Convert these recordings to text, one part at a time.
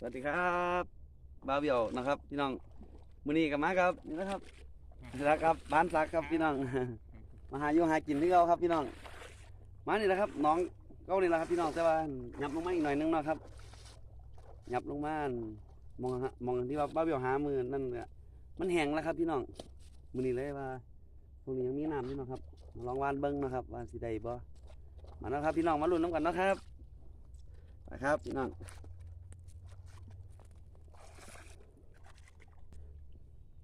สวัสดีครับบาเบียวนะครับ พี่น้องมือนี้กับมาครับนี่นะครับนี่นะครับบ้านสักครับพี่น้องมาหาอยู่หากินที่เราครับพี่น้อง มานี่นะครับ น้องเก้านี่แหละครับ พี่น้องแต่ว่าหยับลงมาอีกหน่อยนึงเนาะครับหยับลงมามองมองที่ว่าบ้าเบียวหามือนั่นเนี่ยมันแห้งแล้วครับ พี่น้องมือนี้เลยว่าตรงนี้ยังมีน้ำอยู่เนาะครับลองวานเบิ้งนะครับว่าสิได้บ่มาแล้วครับ พี่น้องมาลุ้นน้ำกันนะครับไปครับพี่น้อง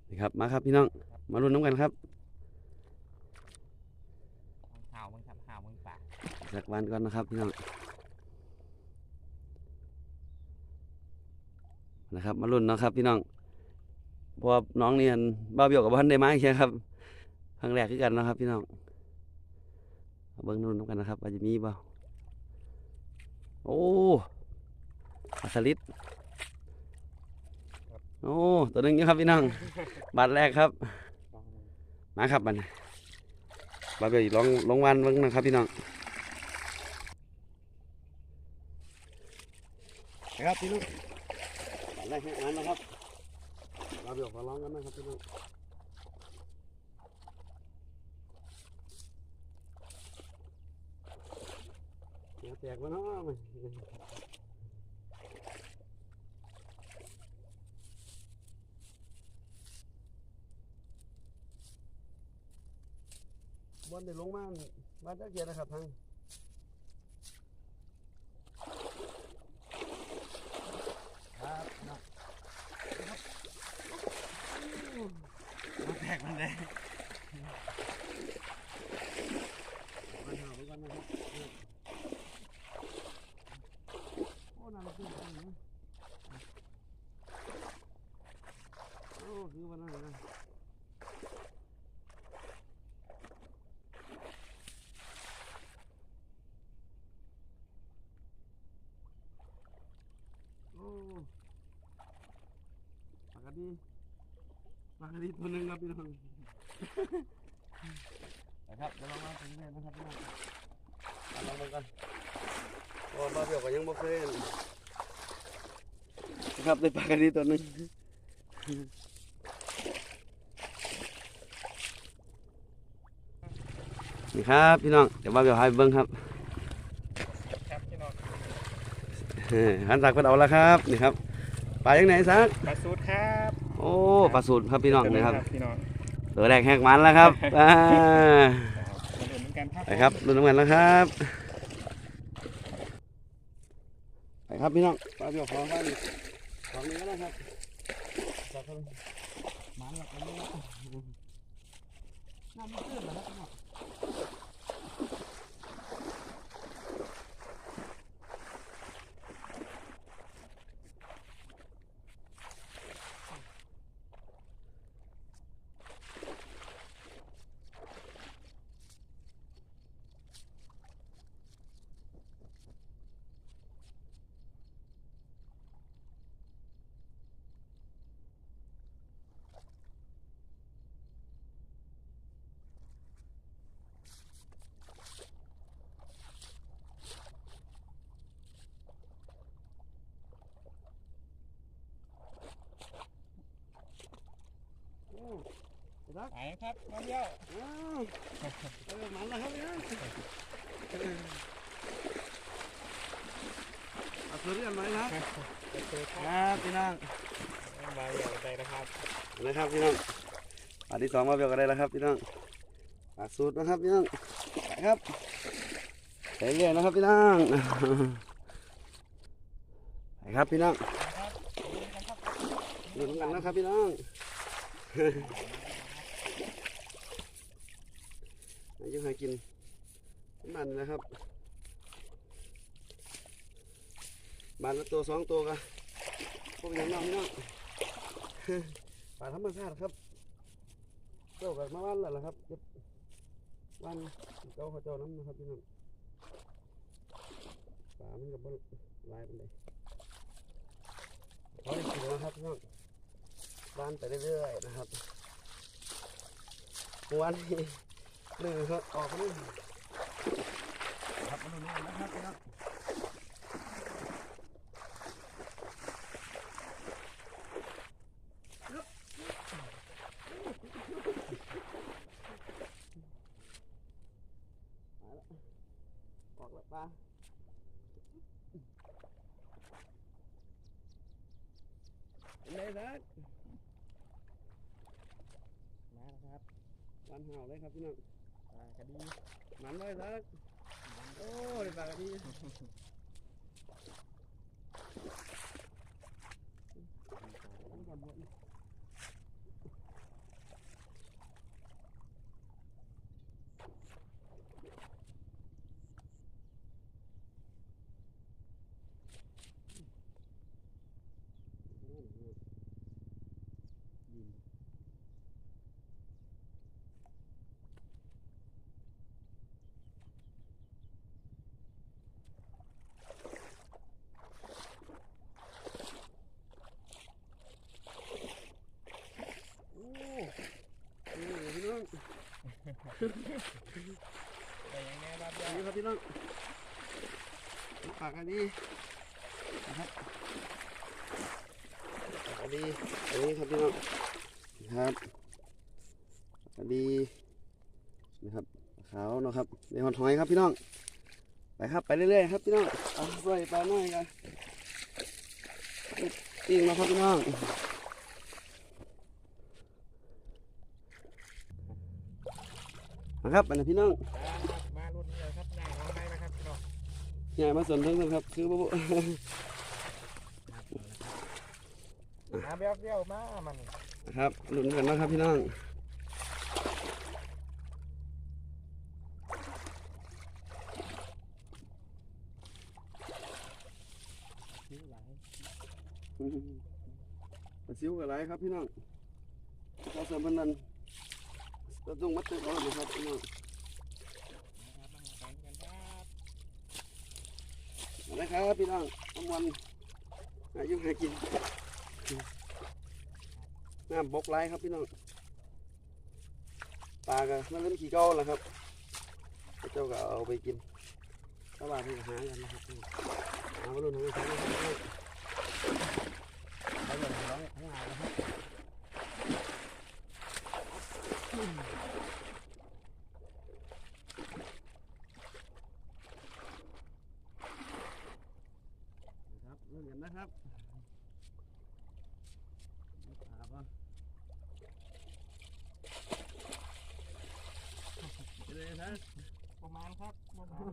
นี่ครับมาครับพี่น้องมาลุ้นน้ำกันครับห่าวมึงทำห่าวมึงป่าสักวันก่อนนะครับพี่น้องนะครับมาลุ้นเนาะครับพี่น้องเพราะว่าน้องเนี่ยบ้าวเบี้ยวกับบ้านได้มาใช่ครับครั้งแรกคือกันเนาะครับ พี่น้องมาเบิ้งนู่นน้ำกันนะครับว่าจะมีบ่าโอ้ปลาสลิด โอ้ตัวหนึงอยู่ครับพี่น้องบาทแรกครับ มาครับมันมาไปลองลองวันเบิ่งนะครับพี่น้องครับพี่น้องบาทแรกให้อ่านนะครับมาไปออกมาลองกันนะครับพี่น้องอย่าแตกมาเนาะ วันบอลได้ลงมาบ้านตะเกียบนะครับทางครับนะ มันแตกมันเลย มาหาไปกันนะครับโอ้น่ารักจังเลยนะโอ้คือวันนั้นนะโอ้ปากกาดี ปากกาดีตัวหนึงครับพี่น้องนะครับเดี๋ยวลองมาถึงเรื่อยนะครับพี่น้องมาลองดูกันโอ้บ้าเบี้ยวก็ยังบ่เคยเห็นนะครับได้ปลากระดีตัวหนึงนี่ครับพี่น้องเดี๋ยวบ้าเบี้ยวให้เบิ้งครับครับพี่น้องเออหันสักเพิ่นเอาแล้วครับนี่ครับปลายังไหนสัก ปลาสูตรครับโอ้ปลาสูตรครับพี่น้องนะครับพี่น้องตัวแรกแหกมันแล้วครับอ่ามาดูเหมือนกันครับไปครับรุ่นน้ำกันแล้วครับไปครับพี่น้องปลาเบี้ยวของบ้านของนี้ก็นะครับจับกันมันหลักกันเลยนะน้ำมันขึ้นแล้วครับ รักไปครับมาเที่ยวอ้าวเออมันแล้วครับเนี่ยเอาตัวเรียนไหมครับปลาสูตรคครับรับพี่น้องมาเที่ยวใจนะครับนะครับพี่น้องอันที่สองมาเบียวกันได้แล้วครับพี่น้องปากสูตรนะครับพี่น้องไปครับไปเรื่อยนะครับพี่น้องไปครับพี่น้องดูน้ำกันนะครับพี่น้องอายุหา กินมันนะครับบานละตัวสองตัวกันพวกอย่างน้องพี่น้องป่าธรรมชาติครับเจ้ากับมาวันแล้วล่ะครับเก็บวันเจ้าขาเจ้าน้ำนะครับพี่น้องป่ามันกับบลายเป็นไดเขาได้กินแล้วครับพี่น้องบ้านไปเรื่อยๆนะครับวันนี้ เลือครับออกเลยครับมาดูนี่นะครับนะครัออกล้ป้าเลยนะมาแล้วครับวันห่าวเลยครับพี่น้อง กระดีมันเลยนะโอ้ยปลากระดีโอ้โหพี่น้อง แต่ยังไงบ้า อั เบี้ น ยว นี้ครับพี่น้อง ปากอันนี้นะครับปากอันนี้อันนี้ครับพี่น้องนะครับอันนี้นะครับขาวนะครับในหอนหอยครับพี่น้องไปครับไปเรื่อยๆครับพี่น้องเอาใส่ปลาหน่อยกันปิ้งมาครับพี่น้องนะครับอันนี้พี่น้อง ใหญ่มาสนเพิ่งครับ คือบ่บ่มาเบี้ยวเบี้ยวมามันครับลุ้นกันนะครับพี่น้องชิ้นหลายปลาซิวกับไรครับพี่น้องเราเสริมพันนันเราต้องมัดตัวเอานะครับพี่น้อง นะครับพี่น้องทั้งวันอายุหากินน้ำบกไรครับพี่น้องปลาก็มันเล่นขี้เก้าแหละครับเจ้าก็เอาไปกินชาวบ้านที่หากันนะครับเอาไปลุ้นของใช้นะครับพี่น้องเอาอย่างร้องให้หายนะครับ นะครับเรื่องกันนะครับปลาปะไปเลยนะ ประมาณ ครับประมาณ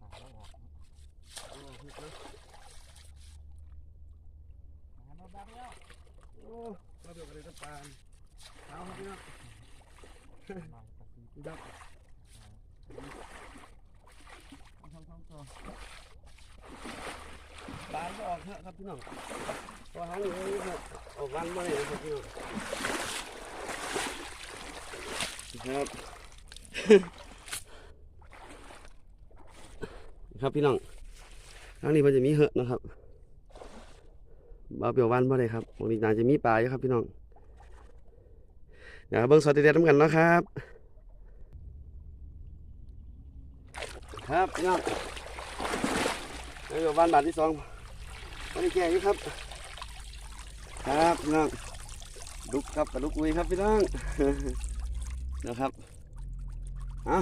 ปลาแล้วออกโอ้ผิดนะมาแล้วบ้าเบี้ยวโอ้เราเดือดอะไรกับปลาเอาครับพี่น้องมาปลาซีพี่ดับเอาทำทำต่อปลาก็ออกเถอะครับพี่น้องตัวหางอยู่นี่ครับออก วันมาเลยนะครับพี่น้องครับครับพี่น้องทางนี้มันจะมีเหอะนะครับบาเปียววันมาเลยครับบางทีนาจะมีปลาอยู่ครับพี่น้องเดี๋ยวเบิ้งสอดเด็ดน้ำกันนะครับ ครับพี่น้องบาเปียววันบาทที่สองวันนี้แก่ยู่ครับ ครับพี่น้องลุกครับกับลุกอุยครับพี่น้องนะครับอะ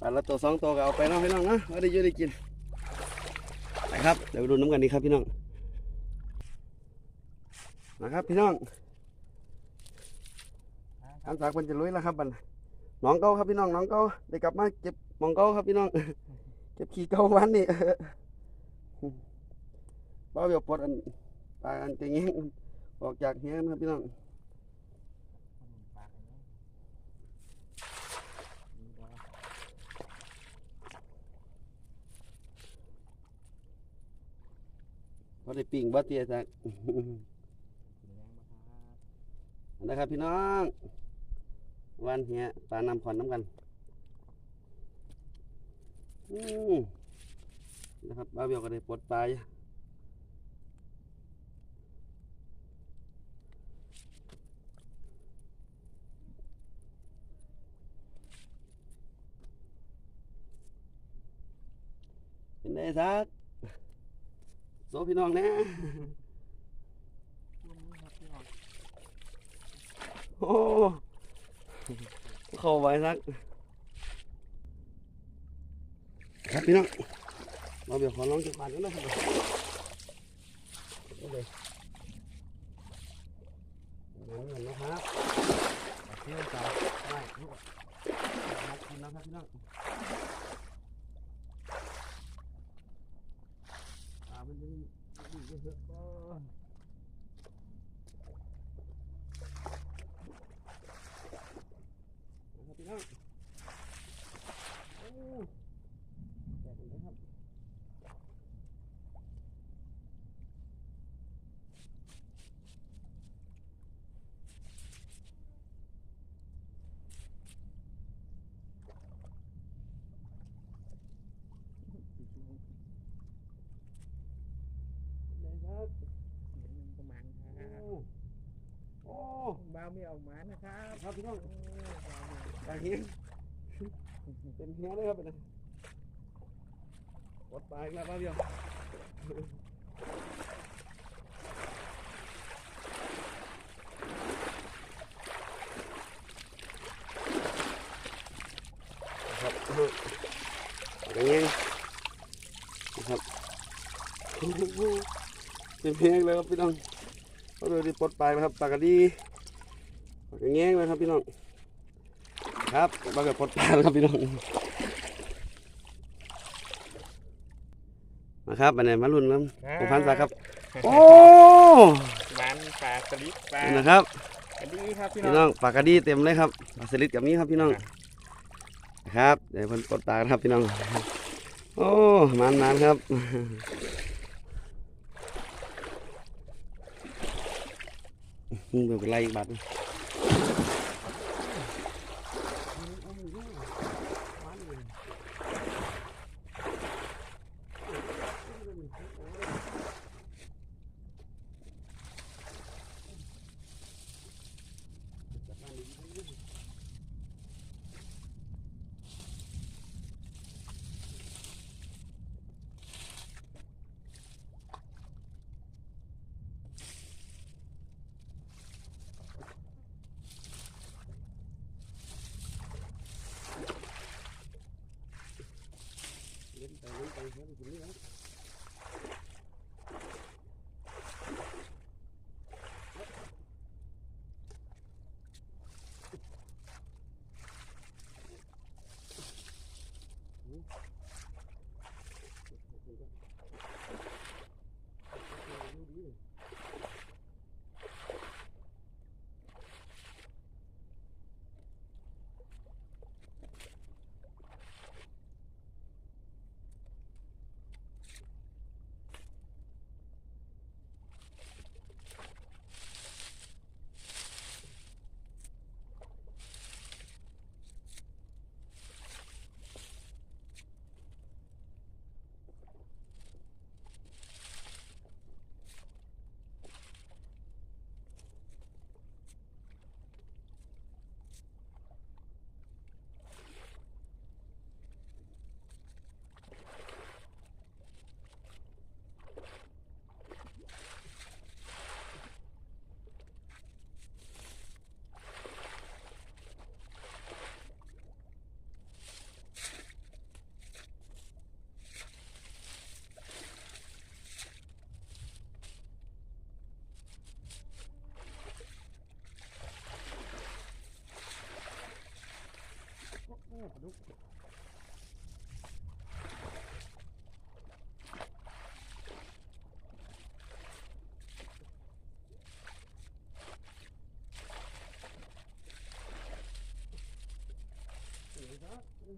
ปลาละตัวสองตัวก็เอาไปเนาะพี่น้องนะว่าได้ยืดได้กินไปครับเดี๋ยวดูน้ำกันดีครับพี่น้องนะครับพี่น้องอันสากมันจะลุยแล้วครับบันน้องเก้าครับพี่น้องน้องเก้าได้กลับมาเก็บมองเก้าครับพี่น้องเก็บขี้เก้าวันนี่ป้าเบียวปลดอัน ปลาอันเก่งๆออกจากเฮียนครับพี่น้องวันเนาะนี่ก็พอได้ปิ่งบ่เตียจากเลี้ยงมาครับนะครับพี่น้อง วันเฮียปลานำขอนน้ำกันนะครับบ้าเบียวก็ได้ปลดปลาอยู่เป็น ไงซักโซพี่น้องนะโอ้เข้าไว้สักครับพี่น้องเราเดี๋ยวขอลองจับบานกันนะครับเอเลยงั้นเงินนะครับเที่ยวต่อได้ทุกมากินนะครับพี่น้องอ่ามันยังดีเยอะๆก็ นะครับพี่น้องโอ้แดดเลยครับเลยครับ ประมาณค โอ้ รับ โอ้ บ้าวไม่ออกมานะครับครับพี่น้องโอ้บ้าวไม่ออกตาเฮียเป็นเฮียเลยครับเป็นกดไปแล้วบ้าเดียวครับเป็นเงี้ยนะครับเป็นเพียงเลยครับพี่น้องเขาเลยได้ปลดปลายนะครับปากกาดี แง่งเลยครับพี่น้อง ครับมาเกิดปลดปลาแล้วครับพี่น้องมาครับมาไหนมาลุ้นครับผมพันศักดิ์ครับ โอ้มันปลาสลิดปลานี่นะครับสวัสดีครับพี่พี่น้น้อองงปากกาดีเต็มเลยครับปลาสลิดกับนี้ครับพี่น้อง ครับเดี๋ยวเพิ่นปลดปลากันครับพี่น้อง โอ้มันมันครับมึงเดี๋ยวไปไล่อีกบัตร There's another green. ค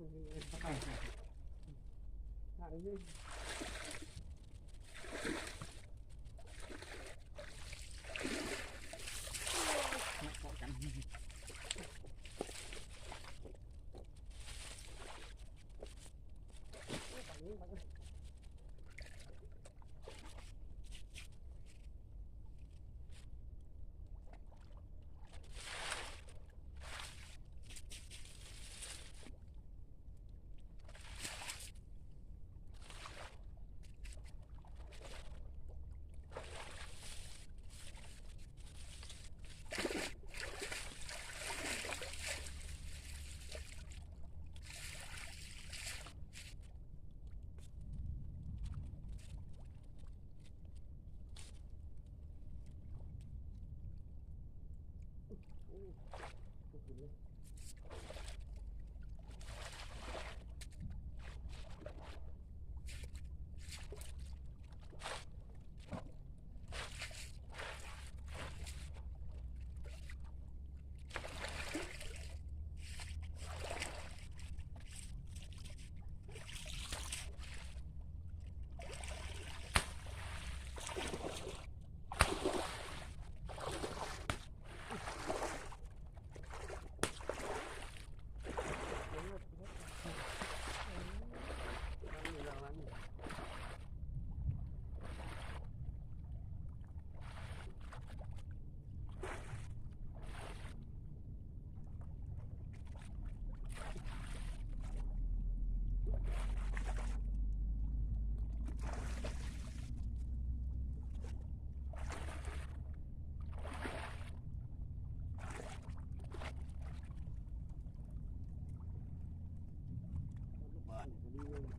บ้านก็ดีเลย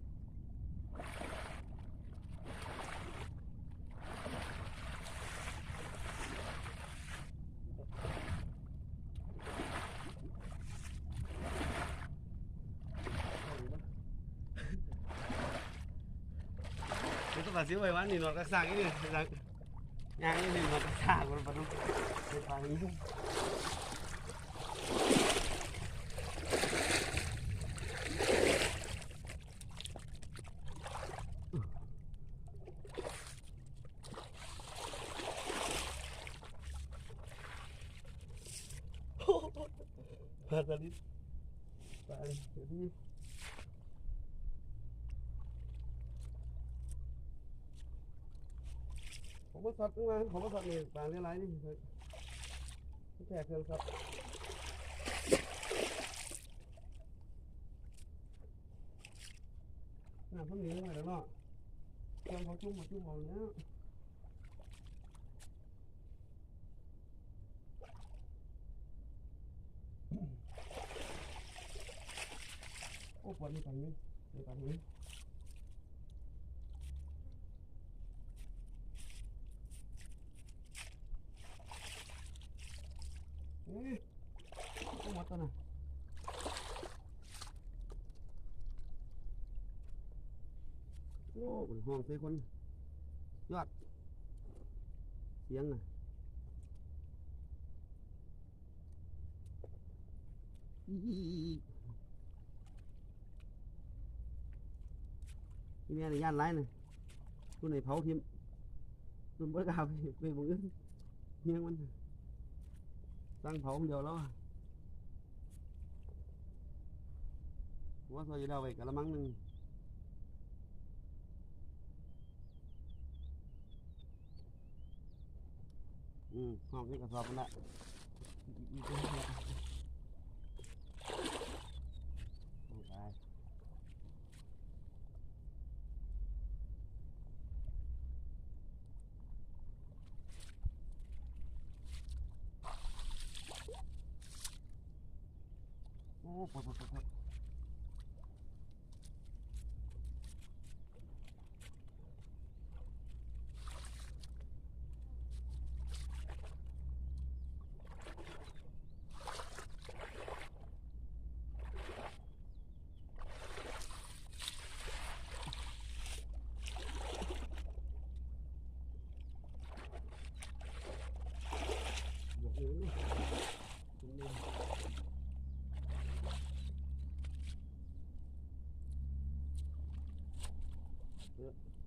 มันต้องตัดสินไว้ว่านี่หนวดกระสังนี่นี่สังยางนี่นี่หนวดกระสังมันปะทุกไปฟังนี่ พาตาลิไปเดี๋ยวนี้ ผมมาสัตว์มาผมมาสัตว์นี่ปลาเลี้ยไรนี่แค่เครื่องสัตว์น่าเพิ่งเลี้ยงมาแล้วเนาะเครื่องเขาจุ่มมาจุ่มเอาเนี้ยโอ้ปวดนี่ปังนี้นี่ปังนี้เอ้ยโอ้หมดตัวน่ะโอ้บนห้องใส่คน ยอด เสียงน่ะอีอีอีอีนี่แม่ในย่านไรน่ะคุณไหนเผาทิมคุณเบิกเอาไปไปหมึงอื่นเฮียงมันตั้งเผาคนเดียวแล้วว่าซอยอยู่แล้วไปกะละมังหนึ่ง อืมห้องนี้กระสอบมันละอีอีตัวนี้ละโอ้ตาย โอ้ปวดปวดปวดปวดบวกเลยคุณเนี่ย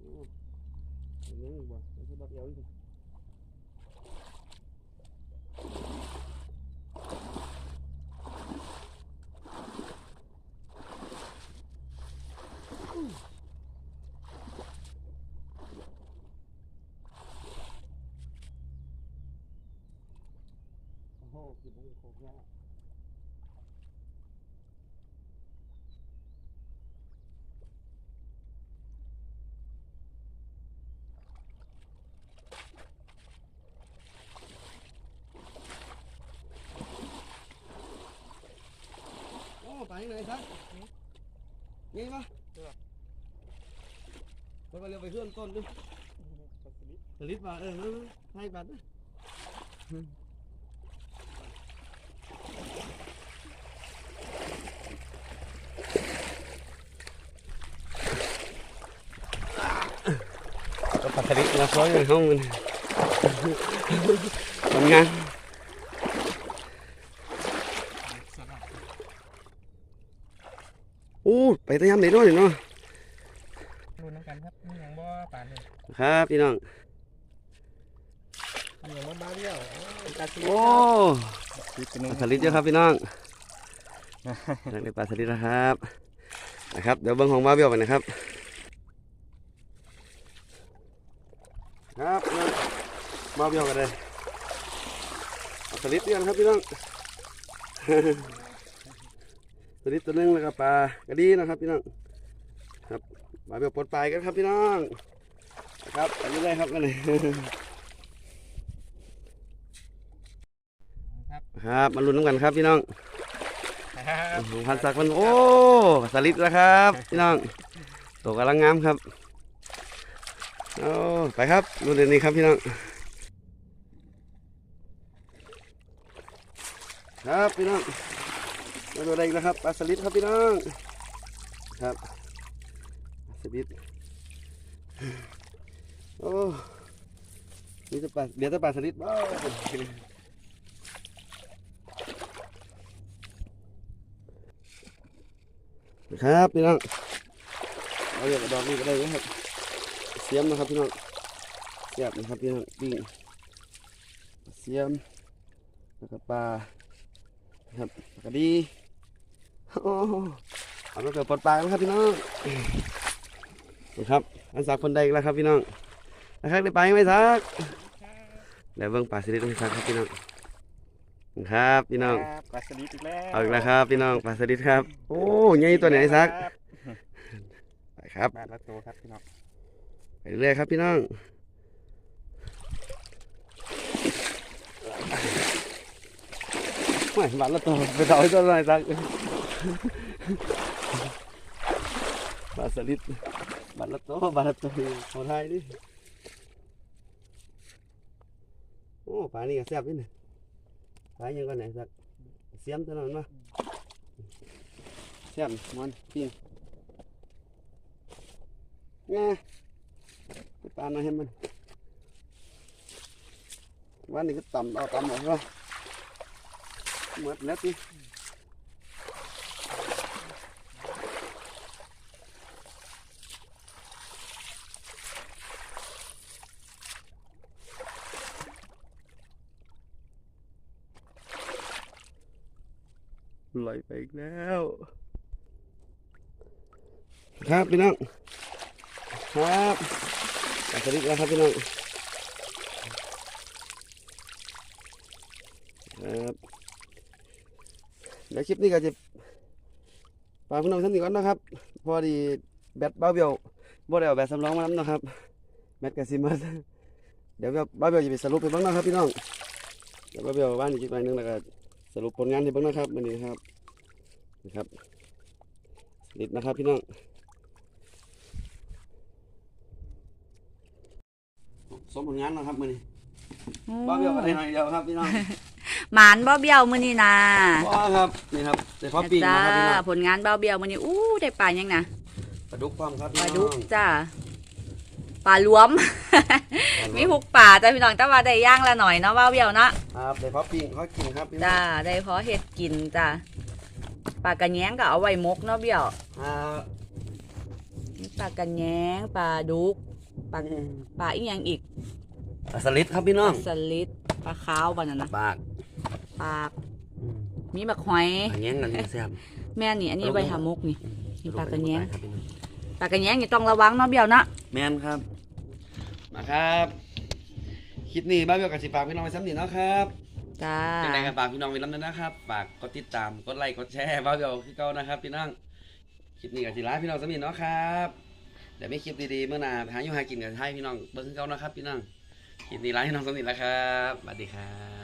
โอ้ยยังบ่ไม่ใช่บักเดียวอี Tải này sao? Nhanh quá. Được. Còn liệu hương con đi. Lít vào ờ ừ, hai bắn. Có phải thật nó khó rồi không? Còn ngang. ต้นดิสัสลิสลิดมาเออนั่นให้บัตรนะเราขออยู่ในห้องมันทำงานโอ้ไปแตะยามไหนเนาะนี่เนาะรุ่นน้ำกันครับนี่ยังบ่ป่านเลยครับพี่น้องนี่ยังบ่บ้าเดียวโอ้ยตาสีโอ้สีเป็นปลาสลิดเยอะครับพี่น้องนักเรียนปลาสลิดนะครับนะครับเดี๋ยวเบิ้งของมาเบี้ยวไปนะครับ ครับมาเบี้ยวกันเลยปลาสลิดเยอะนะครับพี่น้อง สลิดตัวหนึงแล้วก็ปลากระดีนะครับพี่น้องครับมาเบี้ยวปลดปลายกันครับพี่น้องนะครับไปเรื่อยๆครับกันเลยครับครับมาลุ้นน้ำกันครับพี่น้องครับหลวงพันศักดิ์มันโอ้สลิดแล้วครับ พี่น้องตัวกำลังงามครับโอ้ไปครับรุ่นเดือนนี้ครับพี่น้องครับพี่น้อง มาดูอะไรอีกนะครับปลาสลิดครับพี่น้องครับปลาสลิดโอ้นี่จะปลาเดี๋ยวจะปลาสลิดบ้าครับพี่น้องเอาเรียกดอกนี้ก็ได้นะครับเสียมนะครับพี่น้องเสียบนะครับพี่น้องปิ้งเสียมแล้วก็ปลาครับแล้วก็ดี เอาไปเกิดปลดปลากันครับพี่น้องนี่ครับอันสักคนใดอีกแล้วครับพี่น้องนะครับได้ไปไหมซักเดี๋ยวเบิ่งปลาสลิดให้ซักครับพี่น้องครับพี่น้องครับปลาสลิดอีกแล้วเอาอีกแล้วครับพี่น้องปลาสลิดครับ โอ้ใหญ่ตัวไหนซักครับไปครับมาละตัวครับพี่น้องไปเรื่อยครับพี่น้องไม่บัตรละตัวไปต่อให้ตัวหน่อย ซักบาทสลิดบัตรละตัวบัตรละตัวขอทายดิโอ้ปลานี่ก็แซ่บนี่นะปลายังก่อนไหนสักเสียมตัวนั้นมาแซ่บมันปิ้งแง่ปลาหน่อยให้มันวันนี้ก็ต่ำเอาต่ำหมดแล้วหมดแล้วที ลอยไปอีกแล้ว ครับพี่น้องครับปลาสลิดแล้วครับพี่น้องครับเดี๋ยวคลิปนี้ก็จะฝากพี่น้องท่านนี้ก่อนนะครับ พอดีแบตบ้าเบียวบ่ได้เอาแบตสำรองมานำนะครับแบตกสิมาเดี๋ยวบ้าเบียวจะไปสรุปไปบ้างนะครับพี่น้องเดี๋ยวบ้าเบียวบ้านอีกหน่อยหนึงแล้วก็สรุปผลงานให้บ้างนะครับวันนี้ครับ นะครับสลิดนะครับพี่น้องสมผลงานนะครับมือนี้บ้าเบี้ยวอะไรหน่อยเดียวครับพี่น้องหมานเบ้าเบี้ยวมื้อนี้นะว้าครับนี่ครับแต่พอปีกจ้านะครับพี่น้องผลงานเบ้าเบี้ยวมื้อนี้อู้ได้ปลายังนะปลาดุกความครับปพี่ลาน้ดุอกงจ้าปลารวม มีหุกป่าจ้าพี่น้องแต่ว่าได้ย่างละหน่อยเนาะเบ้าเบี้ยวเนาะครับแต่พอปีกเขากินครับพี่น้อจ้างได้เพราะเห็ดกินจ้า ปลากระแยงก็เอาไว้มกเนาะเบี้ยวอ่ามีปลากระแยงปลาดุกปลาปลาอีกอย่างอีกปลาสลิดครับพี่น้องสลิดปลาขาวบันนั้นนะปากปลามีบักหอย อันนี้กันนี่แซ่บ แม่นี่อันนี้ไว้ทำมกนี่นี่ปลากระแยงครับพี่น้องปลากระแยงนี่ต้องระวังเนาะเบี้ยวเนาะแมนครับ มาครับ คลิปนี้บ้าเบี้ยวกับสิฝากพี่น้องไว้ซ้ำนี่เนาะครับ จ้ายังไงกันฝากพี่น้องไว้ล้ำด้วนะครับ ฝากกดติดตาม กดไลค์ กดแชร์บ้าเบี้ยวคือเก่านะครับ พี่น้อง คลิปนี้กับสิลาพี่น้องสมินเนาะครับเดี๋ยวไม่คลิปดีๆเมื่อนาหาอยู่หากินกับให้พี่น้อง เบิ้งคือเก่านะครับ พี่น้อง คลิปนี้ลาพี่น้องสมินแล้วครับ สวัสดีครับ